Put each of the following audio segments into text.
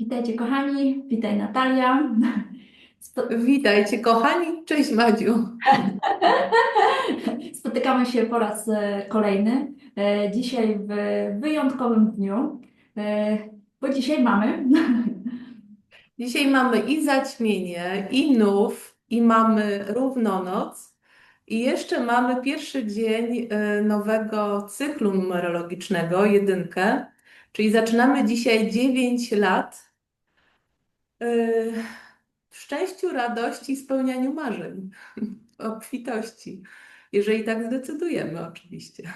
Witajcie kochani, witaj Natalia. Witajcie, kochani. Cześć, Madziu. Spotykamy się po raz e, kolejny. E, Dzisiaj w wyjątkowym dniu, e, bo dzisiaj mamy Dzisiaj mamy i zaćmienie, i nów, i mamy równonoc, i jeszcze mamy pierwszy dzień nowego cyklu numerologicznego, jedynkę, czyli zaczynamy dzisiaj 9 lat w szczęściu, radości, spełnianiu marzeń, obfitości, jeżeli tak zdecydujemy, oczywiście.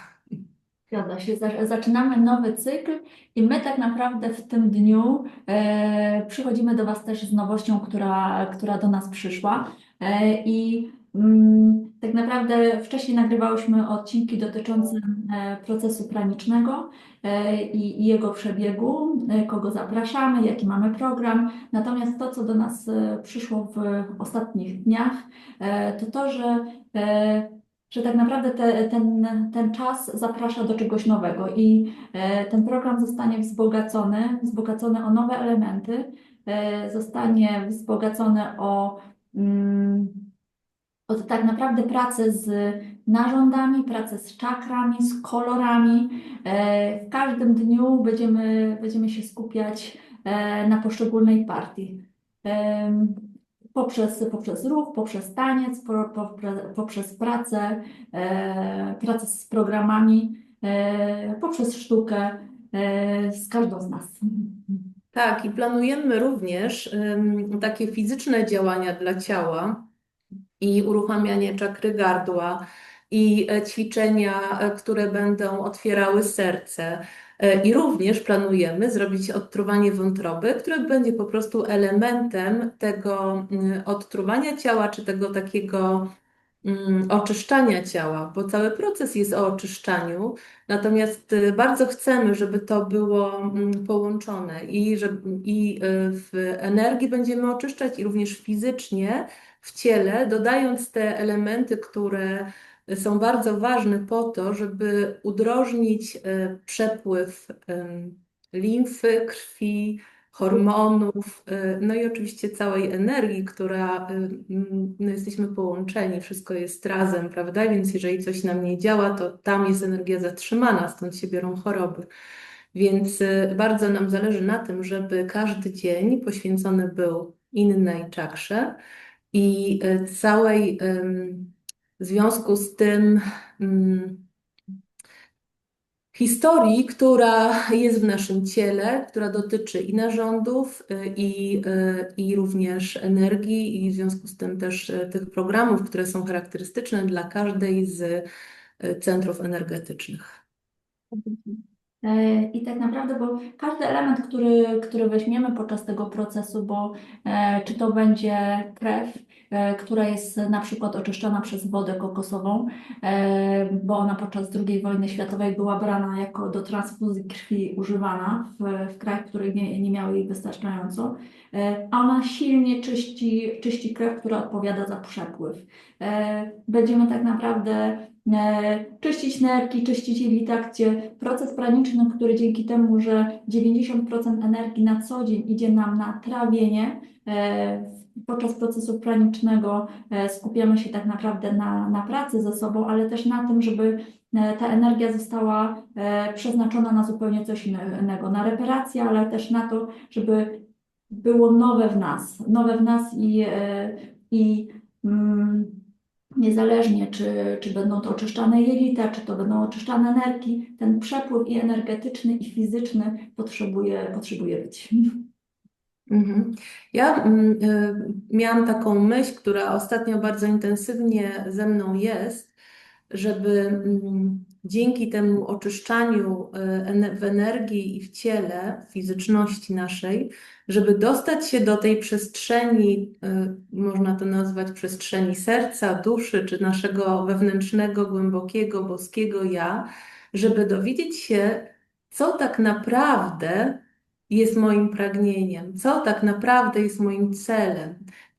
Zgadza się, za- zaczynamy nowy cykl i my tak naprawdę w tym dniu e, przychodzimy do Was też z nowością, która, która do nas przyszła. E, I mm, tak naprawdę wcześniej nagrywałyśmy odcinki dotyczące e, procesu pranicznego e, i, i jego przebiegu, e, kogo zapraszamy, jaki mamy program. Natomiast to, co do nas e, przyszło w ostatnich dniach, e, to to, że e, że tak naprawdę te, ten, ten czas zaprasza do czegoś nowego i e, ten program zostanie wzbogacony, wzbogacony o nowe elementy, e, zostanie wzbogacony o, mm, o tak naprawdę pracę z narządami, pracę z czakrami, z kolorami. E, w każdym dniu będziemy, będziemy się skupiać na poszczególnej partii. Poprzez, poprzez ruch, poprzez taniec, po, po, poprzez pracę, e, pracę z programami, e, poprzez sztukę e, z każdą z nas. Tak, i planujemy również takie fizyczne działania dla ciała i uruchamianie czakry gardła i ćwiczenia, które będą otwierały serce. E, I również planujemy zrobić odtruwanie wątroby, które będzie po prostu elementem tego mm, odtruwania ciała, czy tego takiego mm, oczyszczania ciała, bo cały proces jest o oczyszczaniu, natomiast y, bardzo chcemy, żeby to było mm, połączone i, że, i y, w energii będziemy oczyszczać i również fizycznie w ciele, dodając te elementy, które są bardzo ważne po to, żeby udrożnić y, przepływ limfy, krwi, hormonów, y, no i oczywiście całej energii, która, mm, no jesteśmy połączeni, wszystko jest razem, prawda? Więc jeżeli coś nam nie działa, to tam jest energia zatrzymana, stąd się biorą choroby. Więc bardzo nam zależy na tym, żeby każdy dzień poświęcony był innej czakrze i całej w związku z tym ym, historii, która jest w naszym ciele, która dotyczy i narządów, y, i, y, i również energii, i w związku z tym też y, tych programów, które są charakterystyczne dla każdej z centrów energetycznych. E, I tak naprawdę, bo każdy element, który, który weźmiemy podczas tego procesu, bo e, czy to będzie krew, e, która jest na przykład oczyszczana przez wodę kokosową, bo ona podczas II wojny światowej była brana jako do transfuzji krwi używana w, w krajach, które nie, nie miały jej wystarczająco, a ona silnie czyści, czyści krew, która odpowiada za przepływ. Będziemy tak naprawdę czyścić nerki, czyścić jelita, gdzie proces praniczny, który dzięki temu, że 90% energii na co dzień idzie nam na trawienie, e, podczas procesu pranicznego e, skupiamy się tak naprawdę na, na pracy ze sobą, ale też na tym, żeby e, ta energia została e, przeznaczona na zupełnie coś innego, na reparację, ale też na to, żeby było nowe w nas, nowe w nas i, e, i mm, Niezależnie, czy, czy będą to oczyszczane jelita, czy to będą oczyszczane nerki, ten przepływ i energetyczny, i fizyczny potrzebuje, potrzebuje być. Mhm. Ja mm, y, miałam taką myśl, która ostatnio bardzo intensywnie ze mną jest, żeby mm, dzięki temu oczyszczaniu ene- w energii i w ciele, w fizyczności naszej, żeby dostać się do tej przestrzeni, y, można to nazwać przestrzeni serca, duszy, czy naszego wewnętrznego, głębokiego, boskiego ja, żeby dowiedzieć się, co tak naprawdę jest moim pragnieniem, co tak naprawdę jest moim celem,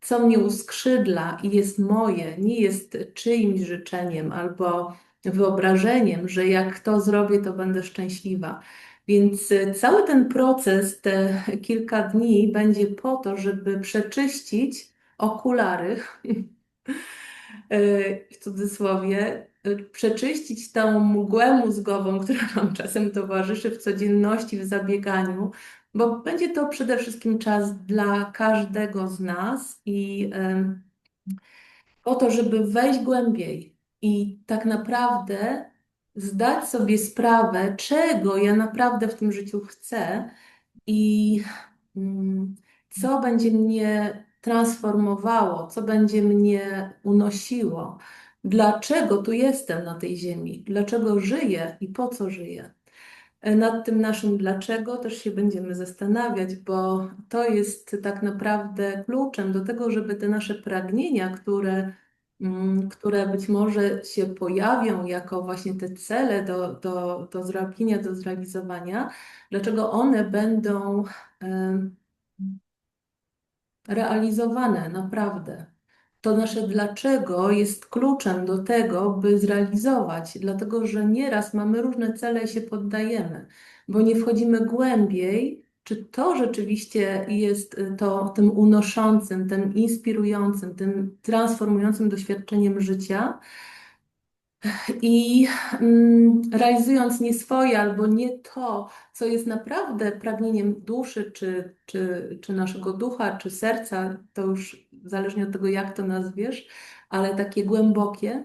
co mnie uskrzydla i jest moje, nie jest czyimś życzeniem albo wyobrażeniem, że jak to zrobię, to będę szczęśliwa. Więc e, cały ten proces, te kilka dni, będzie po to, żeby przeczyścić okulary, e, w cudzysłowie, e, przeczyścić tą mgłę mózgową, która nam czasem towarzyszy w codzienności, w zabieganiu, bo będzie to przede wszystkim czas dla każdego z nas i po to, żeby wejść głębiej i tak naprawdę zdać sobie sprawę, czego ja naprawdę w tym życiu chcę i mm, co będzie mnie transformowało, co będzie mnie unosiło, dlaczego tu jestem na tej ziemi, dlaczego żyję i po co żyję. E, Nad tym naszym dlaczego też się będziemy zastanawiać, bo to jest tak naprawdę kluczem do tego, żeby te nasze pragnienia, które, mm, które być może się pojawią jako właśnie te cele do, do, do zrobienia, do zrealizowania, dlaczego one będą realizowane naprawdę. To nasze dlaczego jest kluczem do tego, by zrealizować, dlatego że nieraz mamy różne cele i się poddajemy, bo nie wchodzimy głębiej, czy to rzeczywiście jest y, to tym unoszącym, tym inspirującym, tym transformującym doświadczeniem życia. I mm, realizując nie swoje albo nie to, co jest naprawdę pragnieniem duszy, czy, czy, czy naszego ducha, czy serca, to już zależnie od tego, jak to nazwiesz, ale takie głębokie,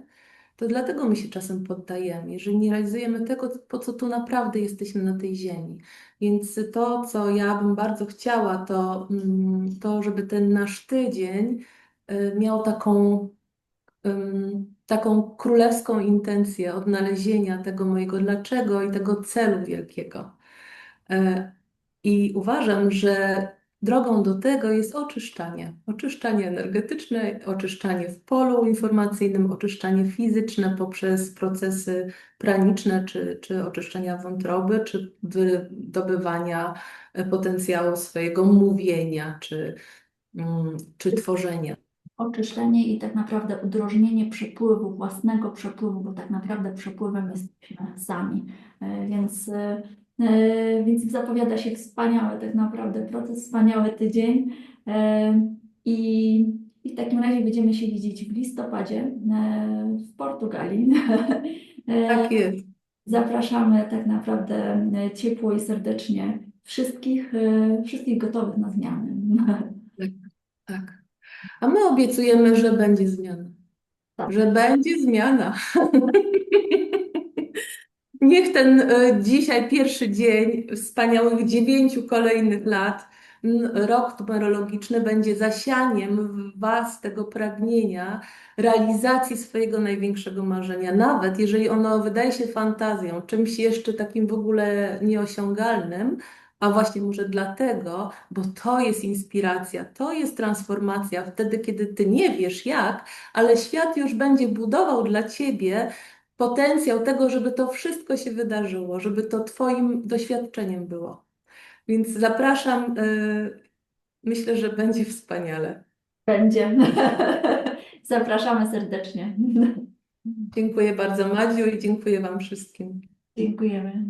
to dlatego my się czasem poddajemy, jeżeli nie realizujemy tego, po co tu naprawdę jesteśmy na tej ziemi. Więc to, co ja bym bardzo chciała, to, mm, to żeby ten nasz tydzień y, miał taką taką królewską intencję odnalezienia tego mojego dlaczego i tego celu wielkiego. E, I uważam, że drogą do tego jest oczyszczanie. Oczyszczanie energetyczne, oczyszczanie w polu informacyjnym, oczyszczanie fizyczne poprzez procesy praniczne, czy, czy oczyszczania wątroby, czy wydobywania e, potencjału swojego mówienia, czy, mm, czy tworzenia. Oczyszczenie i tak naprawdę udrożnienie przepływu, własnego przepływu, bo tak naprawdę przepływem jesteśmy sami. E, Więc, e, więc zapowiada się wspaniały tak naprawdę proces, wspaniały tydzień. E, I, I w takim razie będziemy się widzieć w listopadzie e, w Portugalii. E, Tak jest. Zapraszamy tak naprawdę e, ciepło i serdecznie wszystkich, e, wszystkich gotowych na zmiany. Tak. A my obiecujemy, że będzie zmiana. Tak. Że będzie zmiana. Niech ten e, dzisiaj pierwszy dzień wspaniałych dziewięciu kolejnych lat, rok numerologiczny będzie zasianiem w Was tego pragnienia realizacji swojego największego marzenia. Nawet jeżeli ono wydaje się fantazją, czymś jeszcze takim w ogóle nieosiągalnym, a właśnie może dlatego, bo to jest inspiracja, to jest transformacja, wtedy, kiedy Ty nie wiesz jak, ale świat już będzie budował dla Ciebie potencjał tego, żeby to wszystko się wydarzyło, żeby to Twoim doświadczeniem było. Więc zapraszam, y, myślę, że będzie wspaniale. Będzie. Zapraszamy serdecznie. Dziękuję bardzo, Madziu, i dziękuję Wam wszystkim. Dziękujemy.